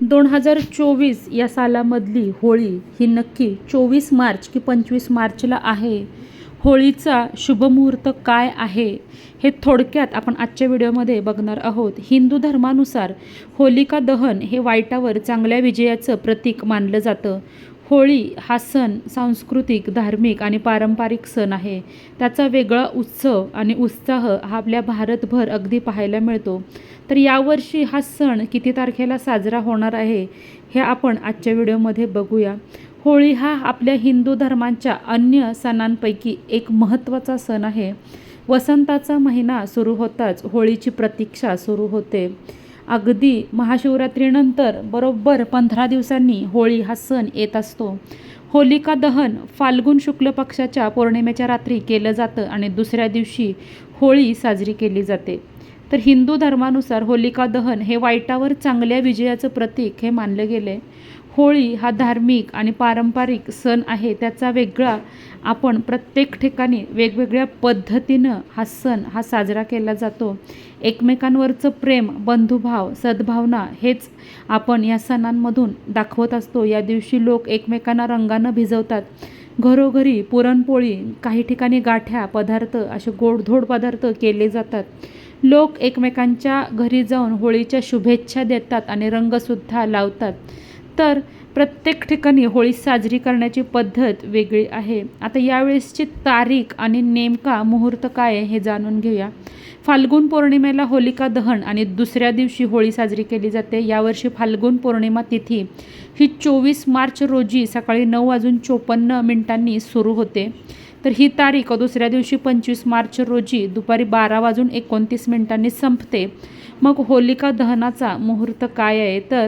दोन हजार चोवीस या सालामधली होळी ही नक्की चोवीस मार्च की पंचवीस मार्चला आहे. होळीचा शुभमुहूर्त काय आहे हे थोडक्यात आपण आजच्या व्हिडिओमध्ये बघणार आहोत. हिंदू धर्मानुसार होलिका दहन हे वाईटावर चांगल्या विजयाचं प्रतीक मानलं जातं. होळी हा सण सांस्कृतिक धार्मिक आणि पारंपरिक सण आहे. त्याचा वेगळा उत्सव आणि उत्साह हा आपल्या भारतभर अगदी पाहायला मिळतो. तर यावर्षी हा सण किती तारखेला साजरा होणार आहे हे आपण आजच्या व्हिडिओमध्ये बघूया. होळी हा आपल्या हिंदू धर्मांच्या अन्य सणांपैकी एक महत्त्वाचा सण आहे. वसंताचा महिना सुरू होताच होळीची प्रतीक्षा सुरू होते. अगदी महाशिवरात्रीनंतर बरोबर पंधरा दिवसांनी होळी हा सण येत असतो. होलिका दहन फाल्गुन शुक्ल पक्षाच्या पौर्णिमेच्या रात्री केलं जातं आणि दुसऱ्या दिवशी होळी साजरी केली जाते. तर हिंदू धर्मानुसार होलिका दहन हे वाईटावर चांगल्या विजयाचं प्रतीक हे मानलं गेले होळी हा धार्मिक आणि पारंपरिक सण आहे. त्याचा वेगळा आपण प्रत्येक ठिकाणी वेगवेगळ्या पद्धतीनं हा सण हा साजरा केला जातो. एकमेकांवरचं प्रेम बंधुभाव सद्भावना हेच आपण या सणांमधून दाखवत असतो. या दिवशी लोक एकमेकांना रंगानं भिजवतात. घरोघरी पुरणपोळी काही ठिकाणी गाठ्या पदार्थ असे गोडधोड पदार्थ केले जातात. लोक एकमेकांच्या घरी जाऊन होळीच्या शुभेच्छा देतात आणि रंगसुद्धा लावतात. तर प्रत्येक ठिकाणी होळी साजरी करण्याची पद्धत वेगळी आहे. आता यावेळेसची तारीख आणि नेमका मुहूर्त काय आहे हे जाणून घेऊया. फाल्गुन पौर्णिमेला होलिका दहन आणि दुसऱ्या दिवशी होळी साजरी केली जाते. यावर्षी फाल्गुन पौर्णिमा तिथी ही चोवीस मार्च रोजी सकाळी नऊ वाजून चोपन्न मिनिटांनी सुरू होते. तर ही तारीख दुसऱ्या दिवशी पंचवीस मार्च रोजी दुपारी बारा वाजून एकोणतीस मिनिटांनी संपते. मग होलिका दहनाचा मुहूर्त काय आहे? तर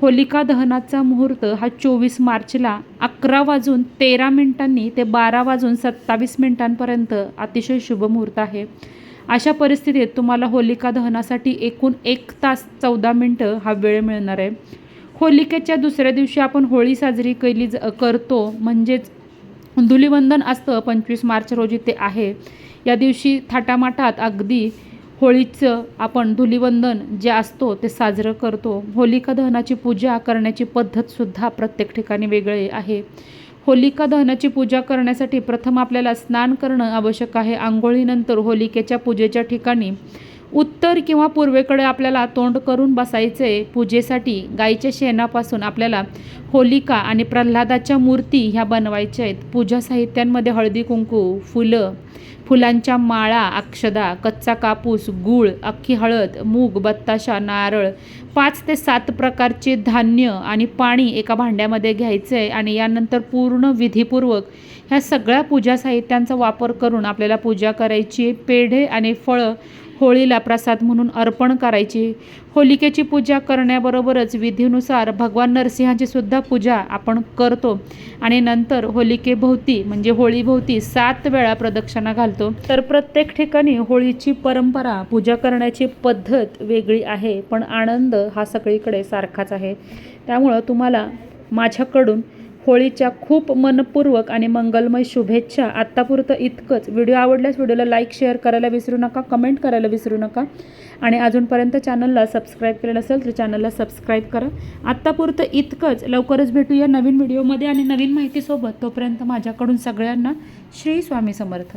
होलिका दहनाचा मुहूर्त हा चोवीस मार्चला अकरा वाजून तेरा मिनिटांनी ते बारा वाजून सत्तावीस मिनिटांपर्यंत अतिशय शुभ मुहूर्त आहे. अशा परिस्थितीत तुम्हाला होलिका दहनासाठी एकूण एक तास चौदा मिनटं हा वेळ मिळणार आहे. होलिकेच्या दुसऱ्या दिवशी आपण होळी साजरी केली ज करतो म्हणजेच धुलिवंदन असतं पंचवीस मार्च रोजी ते आहे. या दिवशी थाटामाटात अगदी होळीचं आपण धुलिवंदन जे असतो ते साजरं करतो. होलिका दहनाची पूजा करण्याची पद्धतसुद्धा प्रत्येक ठिकाणी वेगळी आहे. होलिका दहनाची पूजा करण्यासाठी प्रथम आपल्याला स्नान करणं आवश्यक आहे. आंघोळीनंतर होलिकेच्या पूजेच्या ठिकाणी उत्तर किंवा पूर्वेकडे आपल्याला तोंड करून बसायचे पूजेसाठी गाईच्या शेणापासून आपल्याला होलिका आणि प्रल्हादाच्या मूर्ती ह्या बनवायच्या आहेत. पूजा साहित्यांमध्ये हळदी कुंकू फुलं फुलांच्या माळा अक्षदा कच्चा कापूस गूळ अख्खी हळद मूग बत्ताशा नारळ पाच ते सात प्रकारचे धान्य आणि पाणी एका भांड्यामध्ये घ्यायचं आहे आणि यानंतर पूर्ण विधीपूर्वक ह्या सगळ्या पूजा साहित्यांचा वापर करून आपल्याला पूजा करायची पेढे आणि फळं होळीला प्रसाद म्हणून अर्पण करायची. होलिकेची पूजा करण्याबरोबरच विधीनुसार भगवान नरसिंहाची सुद्धा पूजा आपण करतो. आणि नंतर होलिकेभोवती म्हणजे होळीभोवती सात वेळा प्रदक्षिणा घालतो. तर प्रत्येक ठिकाणी होळीची परंपरा पूजा करण्याची पद्धत वेगळी आहे पण आनंद हा सगळीकडे सारखाच आहे. त्यामुळं तुम्हाला माझ्याकडून होळीच्या खूप मनपूर्वक आणि मंगलमय शुभेच्छा. आत्तापुरतं इतकंच. व्हिडिओ आवडल्यास व्हिडिओला लाईक शेअर करायला विसरू नका कमेंट करायला विसरू नका. आणि अजूनपर्यंत चॅनलला सबस्क्राईब केलेलं असेल तर चॅनलला सबस्क्राईब करा. आत्तापुरतं इतकंच. लवकरच भेटूया नवीन व्हिडिओमध्ये आणि नवीन माहितीसोबत. तोपर्यंत माझ्याकडून सगळ्यांना श्री स्वामी समर्थ.